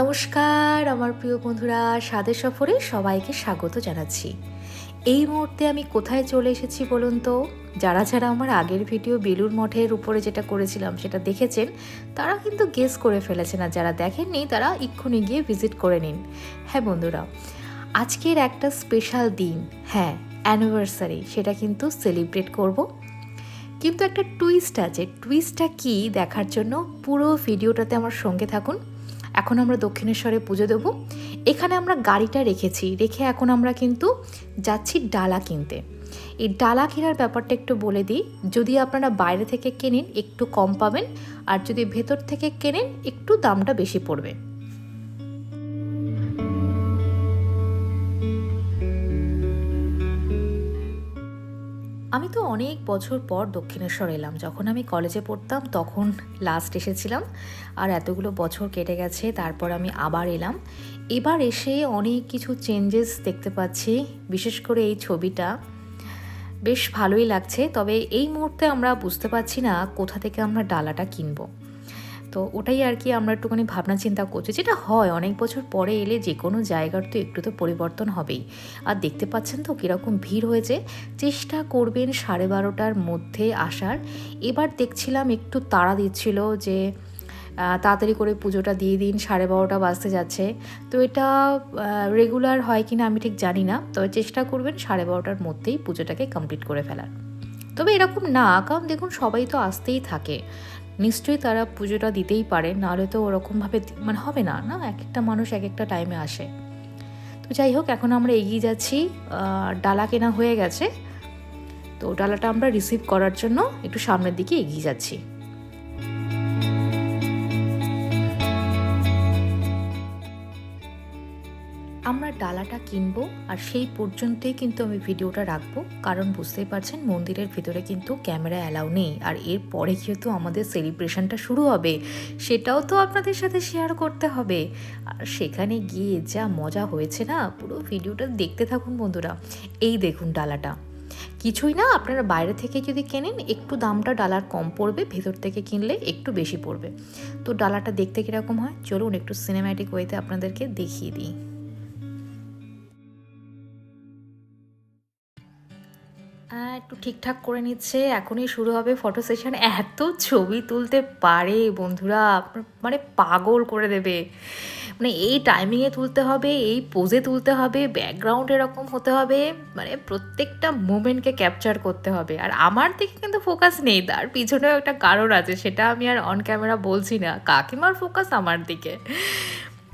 নমস্কার, আমার প্রিয় বন্ধুরা, স্বাদের সফরে সবাইকে স্বাগত জানাচ্ছি। এই মুহূর্তে আমি কোথায় চলে এসেছি বলুন তো? যারা যারা আমার আগের ভিডিও বেলুর মঠের উপরে যেটা করেছিলাম সেটা দেখেছেন, তারা কিন্তু গেস করে ফেলেছেন আর যারা দেখেননি, তারা এক্ষুনি গিয়ে ভিজিট করে নিন। হ্যাঁ বন্ধুরা, আজকের একটা স্পেশাল দিন হ্যাঁ অ্যানিভার্সারি সেটা কিন্তু সেলিব্রেট করব। কিন্তু একটা টুইস্ট আছে টুইস্টটা কি দেখার জন্য পুরো ভিডিওটাতে আমার সঙ্গে থাকুন। এখন আমরা দক্ষিণেশ্বরে পুজো দেব। এখানে আমরা গাড়িটা রেখেছি। রেখে এখন আমরা কিন্তু যাচ্ছি ডালা কিনতে। এই ডালা কেনার ব্যাপারটা একটু বলে দিই। যদি আপনারা বাইরে থেকে কেনেন, একটু কম পাবেন। আর যদি ভেতর থেকে কেনেন, একটু দামটা বেশি পড়বে। আমি তো অনেক বছর পর দক্ষিণেশ্বর এলাম। যখন আমি কলেজে পড়তাম, তখন লাস্ট এসেছিলাম। আর এতগুলো বছর কেটে গেছে, তারপর আমি আবার এলাম। এবার এসে অনেক কিছু চেঞ্জেস দেখতে পাচ্ছি, বিশেষ করে এই ছবিটা। বেশ ভালোই লাগছে, তবে এই মুহূর্তে আমরা বুঝতে পারছি না কোথা থেকে আমরা ডালাটা কিনবো। তো ওটাই আর কি আমরা একটুখানি ভাবনা চিন্তা করছি। যেটা হয়, অনেক বছর পরে এলে যে কোনো জায়গার তো একটু তো পরিবর্তন হবেই। আর দেখতে পাচ্ছেন তো কীরকম ভিড় হয়েছে। চেষ্টা করবেন সাড়ে বারোটার মধ্যে আসার। এবার দেখছিলাম একটু তাড়া দিচ্ছিল যে তাড়াতাড়ি করে পুজোটা দিয়ে দিন, সাড়ে বারোটা বাজতে যাচ্ছে। তো এটা রেগুলার হয় কি না আমি ঠিক জানি না। তবে চেষ্টা করবেন সাড়ে বারোটার মধ্যেই পুজোটাকে কমপ্লিট করে ফেলার। তবে এরকম না, কারণ দেখুন সবাই তো আসতেই থাকে। নিশ্চয়ই তারা পুজোটা দিতেই পারে, নাহলে তো ওরকমভাবে মানে হবে না না? এক একটা মানুষ এক একটা টাইমে আসে। তো যাই হোক, এখন আমরা এগিয়ে যাচ্ছি ডালা কেনা হয়ে গেছে। তো ডালাটা আমরা রিসিভ করার জন্য একটু সামনের দিকে এগিয়ে যাচ্ছি। ডালাটা কিনবো আর সেই পর্যন্তই কিন্তু আমি ভিডিওটা রাখব। কারণ বুঝতেই পারছেন, মন্দিরের ভিতরে কিন্তু ক্যামেরা অ্যালাউ নেই। আর এর পরে যেহেতু আমাদের সেলিব্রেশনটা শুরু হবে, সেটাও তো আপনাদের সাথে শেয়ার করতে হবে। আর সেখানে গিয়ে যা মজা হয়েছে না, পুরো ভিডিওটা দেখতে থাকুন বন্ধুরা। এই দেখুন ডালাটা। কিছুই না, আপনারা বাইরে থেকে যদি কেনেন, একটু দামটা ডালার কম পড়বে, ভেতর থেকে কিনলে একটু বেশি পড়বে। তো ডালাটা দেখতে কীরকম হয়, চলুন একটু সিনেম্যাটিক ওয়েতে আপনাদেরকে দেখিয়ে দিই। একটু ঠিকঠাক করে নিচ্ছে। এখনই শুরু হবে ফটো সেশন এত ছবি তুলতে পারে বন্ধুরা। মানে পাগল করে দেবে। মানে এই টাইমিংয়ে তুলতে হবে, এই পোজে তুলতে হবে ব্যাকগ্রাউন্ড এরকম হতে হবে। মানে প্রত্যেকটা মুমেন্টকে ক্যাপচার করতে হবে। আর আমার দিকে কিন্তু ফোকাস নেই। তার পিছনেও একটা কারণ আছে, সেটা আমি আর অন ক্যামেরা বলছি না। কাকিমার ফোকাস আমার দিকে।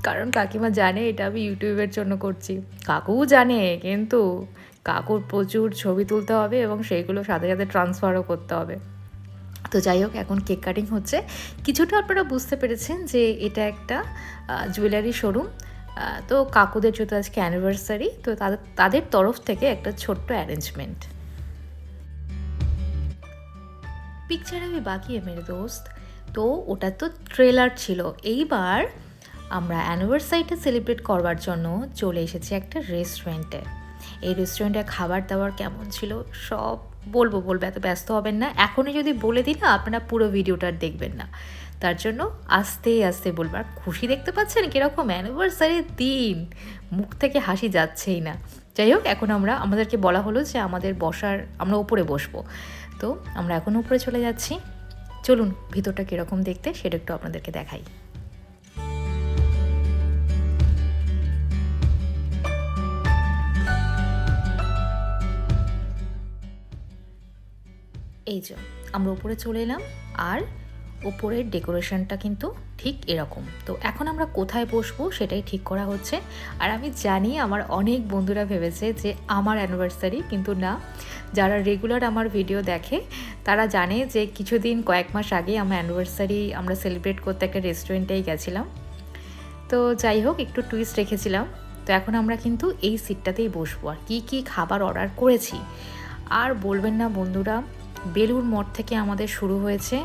কারণ কাকিমা জানে, এটা আমি ইউটিউবের জন্য করছি। কাকুও জানে, কিন্তু কাকুর প্রচুর ছবি তুলতে হবে এবং সেইগুলো সাথে সাথে ট্রান্সফারও করতে হবে। তো যাই হোক, এখন কেক কাটিং হচ্ছে। কিছুটা আপনারা বুঝতে পেরেছেন যে এটা একটা জুয়েলারি শোরুম তো কাকুদের যেহেতু আজকে অ্যানিভার্সারি তো তাদের তাদের তরফ থেকে একটা ছোট্ট অ্যারেঞ্জমেন্ট পিকচার আমি বাকি মেরে দোস্ত। তো ওটা তো ট্রেলার ছিল। এইবার আমরা অ্যানিভার্সারিটা সেলিব্রেট করবার জন্য চলে এসেছি একটা রেস্টুরেন্টে এই রেস্টুরেন্টের খাবার দাবার কেমন ছিল, সব বলব বলব, এত ব্যস্ত হবেন না। এখনই যদি বলে দিই না, আপনারা পুরো ভিডিওটা দেখবেন না। তার জন্য আস্তে আস্তে বলব। আর খুশি দেখতে পাচ্ছেন কীরকম? অ্যানিভার্সারির দিন। মুখ থেকে হাসি যাচ্ছেই না। যাই হোক, এখন আমরা, আমাদেরকে বলা হলো যে আমাদের বসার, আমরা উপরে বসবো। তো আমরা এখন উপরে চলে যাচ্ছি। চলুন, ভিতরটা কীরকম দেখতে সেটা একটু আপনাদেরকে দেখাই। এই যে, আমরা উপরে চলে এলাম আর ওপরের ডেকোরেশনটা কিন্তু ঠিক এরকম। তো এখন আমরা কোথায় বসবো সেটাই ঠিক করা হচ্ছে। আর আমি জানি আমার অনেক বন্ধুরা ভেবেছে যে আমার অ্যানিভার্সারি কিন্তু না। যারা রেগুলার আমার ভিডিও দেখে, তারা জানে যে কিছুদিন, কয়েক মাস আগে আমার অ্যানিভার্সারি আমরা সেলিব্রেট করতে একটা রেস্টুরেন্টেই গেছিলাম। তো যাই হোক, একটু টুইস্ট রেখেছিলাম। তো এখন আমরা কিন্তু এই সিটটাতেই বসবো। আর কী কী খাবার অর্ডার করেছি। আর বলবেন না বন্ধুরা বেলুর মঠ থেকে আমাদের শুরু হয়েছে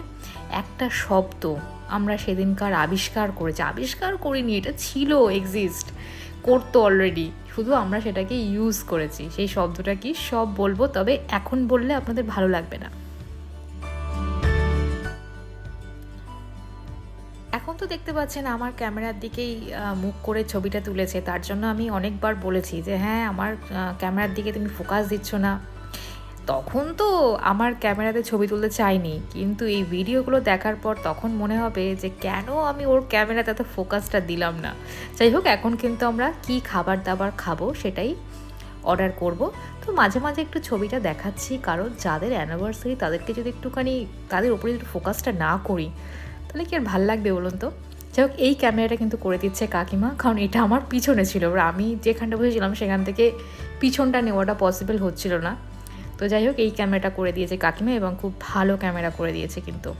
একটা শব্দ। আমরা সেদিনকার আবিষ্কার করেছি। আবিষ্কার করিনি, এটা ছিল এক্সিস্ট করতো অলরেডি শুধু আমরা সেটাকে ইউজ করেছি। সেই শব্দটা কি সব বলব, তবে এখন বললে আপনাদের ভালো লাগবে না। এখন তো দেখতে পাচ্ছেন আমার ক্যামেরার দিকেই মুখ করে ছবিটা তুলেছে। তার জন্য আমি অনেকবার বলেছি যে হ্যাঁ আমার ক্যামেরার দিকে তুমি ফোকাস দিচ্ছ না। তখন তো আমার ক্যামেরাতে ছবি তুলতে চাইনি। কিন্তু এই ভিডিওগুলো দেখার পর তখন মনে হবে যে কেন আমি ওর ক্যামেরাতে এত ফোকাসটা দিলাম না। যাই হোক, এখন কিন্তু আমরা কি খাবার দাবার খাব সেটাই অর্ডার করব। তো মাঝে মাঝে একটু ছবিটা দেখাচ্ছি, কারণ যাদের অ্যানিভার্সারি তাদেরকে যদি একটুখানি তাদের উপরে একটু ফোকাসটা না করি, তাহলে কি আর ভালো লাগবে বলুন তো? যাই হোক, এই ক্যামেরাটা কিন্তু করে দিচ্ছে কাকিমা, কারণ এটা আমার পিছনে ছিল। আমি যেখানটা বসেছিলাম সেখান থেকে পিছনটা নেওয়াটা পসিবল হচ্ছিল না। তো যাই হোক, এই ক্যামেরাটা করে দিয়েছে কাকিমা এবং খুব ভালো ক্যামেরা করে দিয়েছে কিন্তু।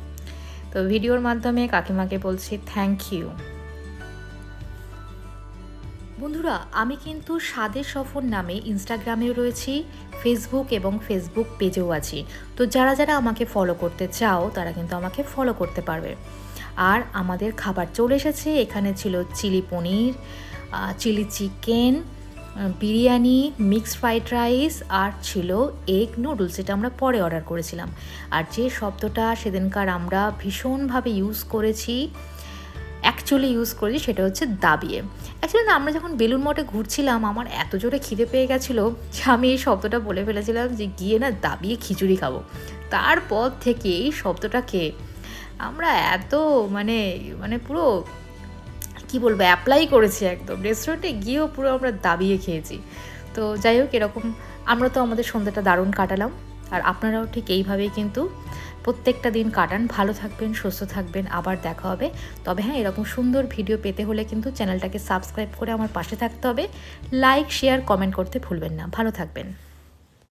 তো ভিডিওর মাধ্যমে কাকিমাকে বলছি থ্যাংক ইউ বন্ধুরা, আমি কিন্তু স্বাদের সফর নামে ইনস্টাগ্রামেও রয়েছি ফেসবুক এবং ফেসবুক পেজেও আছি। তো যারা যারা আমাকে ফলো করতে চাও, তারা কিন্তু আমাকে ফলো করতে পারবে। আর আমাদের খাবার চলে এসেছে, এখানে ছিল chilli paneer chilli chicken biryani mixed fried rice আর ছিল এগ নুডলস যেটা আমরা পরে অর্ডার করেছিলাম। আর যে শব্দটা সেদিনকার আমরা ভীষণভাবে ইউজ করেছি অ্যাকচুয়ালি ইউজ করেছি সেটা হচ্ছে দাবিয়ে। অ্যাকচুয়ালি না, আমরা যখন বেলুন মঠে ঘুরছিলাম, আমার এত জোরে খিদে পেয়ে গেছিল যে আমি এই শব্দটা বলে ফেলেছিলাম যে গিয়ে না দাবিয়ে খিচুড়ি খাব। তারপর থেকে এই শব্দটাকে আমরা এত মানে মানে পুরো কি বলব অ্যাপ্লাই করেছি একদম। রেস্টুরেন্টে গিয়েও পুরো আমরা দাবিয়ে খেয়েছি। তো যাই হোক, এরকম আমরা তো আমাদের সন্ধ্যাটা দারুণ কাটালাম। আর আপনারাও ঠিক এইভাবেই কিন্তু প্রত্যেকটা দিন কাটান। ভালো থাকবেন, সুস্থ থাকবেন, আবার দেখা হবে। তবে হ্যাঁ এরকম সুন্দর ভিডিও পেতে হলে কিন্তু চ্যানেলটাকে সাবস্ক্রাইব করে আমার পাশে থাকতে হবে। লাইক শেয়ার কমেন্ট করতে ভুলবেন না। ভালো থাকবেন।